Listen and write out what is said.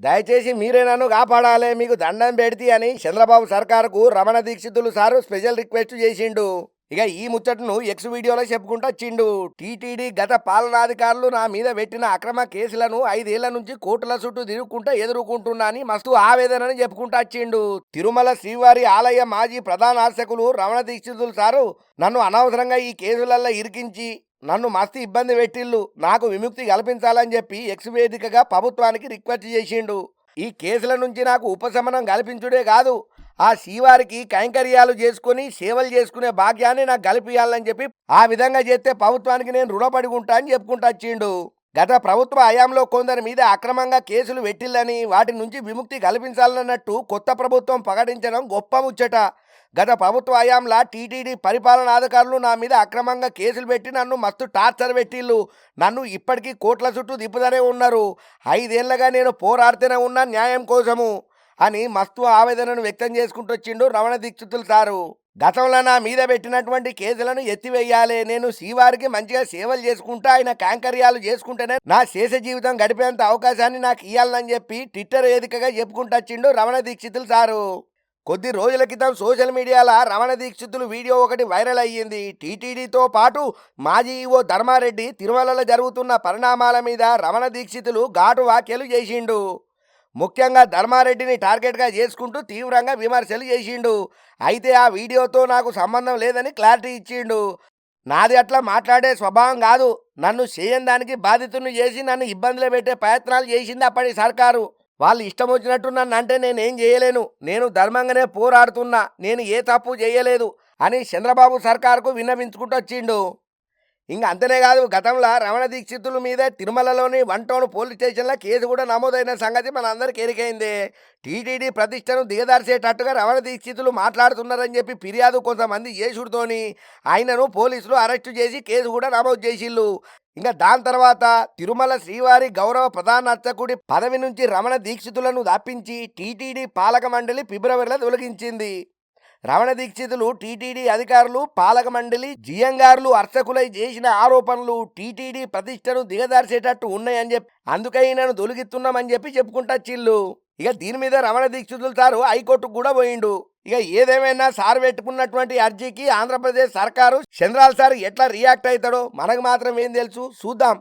దయచేసి మీరే నన్ను కాపాడాలి మీకు దండం పెడితే అని Chandrababu సర్కారుకు Ramana Deekshitulu sir special request చేసిండు. ఇక ఈ ముచ్చటను ఎక్స్ వీడియోలో చెప్పుకుంటూ వచ్చిండు. టీటీడీ గత పాలనాధికారులు నా మీద పెట్టిన అక్రమ కేసులను ఐదేళ్ళ నుంచి కోర్టుల చుట్టూ తిరుగుకుంటూ ఎదుర్కొంటున్నా అని మస్తు ఆవేదనని చెప్పుకుంటూ వచ్చిండు. తిరుమల శ్రీవారి ఆలయ మాజీ ప్రధాన అర్చకులు రమణ దీక్షితులు సారు నన్ను అనవసరంగా ఈ కేసులల్లో ఇరికించి నన్ను మస్తు ఇబ్బంది పెట్టిల్లు నాకు విముక్తి కల్పించాలని చెప్పి ఎక్స్ వేదికగా ప్రభుత్వానికి రిక్వెస్ట్ చేసిండు. ఈ కేసుల నుంచి నాకు ఉపశమనం కల్పించుడే కాదు. ఆ శ్రీవారికి కైంకర్యాలు చేసుకుని సేవలు చేసుకునే భాగ్యాన్ని నాకు కల్పించాలని చెప్పి ఆ విధంగా చేస్తే ప్రభుత్వానికి నేను రుణపడి ఉంటా అని చెప్పుకుంటూ వచ్చిండు. గత ప్రభుత్వ హయాంలో కొందరి మీద అక్రమంగా కేసులు పెట్టిల్లని వాటి నుంచి విముక్తి కల్పించాలన్నట్టు కొత్త ప్రభుత్వం ప్రకటించడం గొప్ప ముచ్చట. గత ప్రభుత్వ హయాంలా టీటీడీ పరిపాలనాధికారులు నా మీద అక్రమంగా కేసులు పెట్టి నన్ను మస్తు టార్చర్ పెట్టిళ్ళు నన్ను ఇప్పటికీ కోట్ల చుట్టూ దిప్పుతూనే ఉన్నారు. ఐదేళ్ళగా నేను పోరాడుతూనే ఉన్నా న్యాయం కోసము అని మస్తు ఆవేదనను వ్యక్తం చేసుకుంటూ వచ్చిండు రమణ దీక్షితులు సారు. గతంలో నా మీద పెట్టినటువంటి కేసులను ఎత్తివేయాలి. నేను శ్రీవారికి మంచిగా సేవలు చేసుకుంటా ఆయన కాంకర్యాలు చేసుకుంటేనే నా శేష జీవితం గడిపేంత అవకాశాన్ని నాకు ఇవ్వాలని చెప్పి ట్విట్టర్ వేదికగా చెప్పుకుంటూ వచ్చిండు రమణ దీక్షితులు సారు. కొద్ది రోజుల క్రితం సోషల్ మీడియాలో రమణ దీక్షితులు వీడియో ఒకటి వైరల్ అయ్యింది. టీటీడీతో పాటు మాజీ ఓ ధర్మారెడ్డి తిరుమలలో జరుగుతున్న పరిణామాల మీద రమణ దీక్షితులు ఘాటు వ్యాఖ్యలు చేసిండు. ముఖ్యంగా ధర్మారెడ్డిని టార్గెట్గా చేసుకుంటూ తీవ్రంగా విమర్శలు చేసిండు. అయితే ఆ వీడియోతో నాకు సంబంధం లేదని క్లారిటీ ఇచ్చిండు. నాది అట్లా మాట్లాడే స్వభావం కాదు. నన్ను చేయని దానికి బాధితుని చేసి నన్ను ఇబ్బందులు పెట్టే ప్రయత్నాలు చేసింది అప్పటి సర్కారు. వాళ్ళు ఇష్టం వచ్చినట్టు నన్ను అంటే నేనేం చేయలేను. నేను ధర్మంగానే పోరాడుతున్నా. నేను ఏ తప్పు చేయలేదు అని చంద్రబాబు సర్కార్కు విన్నవించుకుంటూ వచ్చిండు. ఇంకా అంతనే కాదు గతంలో రమణ దీక్షితుల మీద తిరుమలలోని వన్ టౌన్ పోలీస్ స్టేషన్లో కేసు కూడా నమోదైన సంగతి మన అందరికి ఎరికైంది. టీటీడీ ప్రతిష్టను దిగదార్చేటట్టుగా రమణ దీక్షితులు మాట్లాడుతున్నారని చెప్పి ఫిర్యాదు కొంతమంది చేసుడుతోని ఆయనను పోలీసులు అరెస్టు చేసి కేసు కూడా నమోదు చేసిళ్ళు. ఇంకా దాని తర్వాత తిరుమల శ్రీవారి గౌరవ ప్రధాన అర్చకుడి పదవి నుంచి రమణ దీక్షితులను దాపించి టీటీడీ పాలక మండలి ఫిబ్రవరిలో తొలగించింది. రమణ దీక్షితులు టీటీడీ అధికారులు పాలక మండలి జియంగారులు అర్చకులై చేసిన ఆరోపణలు టీటీడీ ప్రతిష్టను దిగదార్చేటట్టు ఉన్నాయని చెప్పి అందుకై నన్ను తొలగిస్తున్నామని చెప్పి చెప్పుకుంటా చిల్లు. ఇక దీని మీద రమణ దీక్షితులు సారు హైకోర్టుకు కూడా పోయిండు. ఇక ఏదేమైనా సార్ పెట్టుకున్నటువంటి అర్జీకి ఆంధ్రప్రదేశ్ సర్కారు చంద్రాల్ సార్ ఎట్లా రియాక్ట్ అవుతాడో మనకు మాత్రం ఏం తెలుసు. చూద్దాం.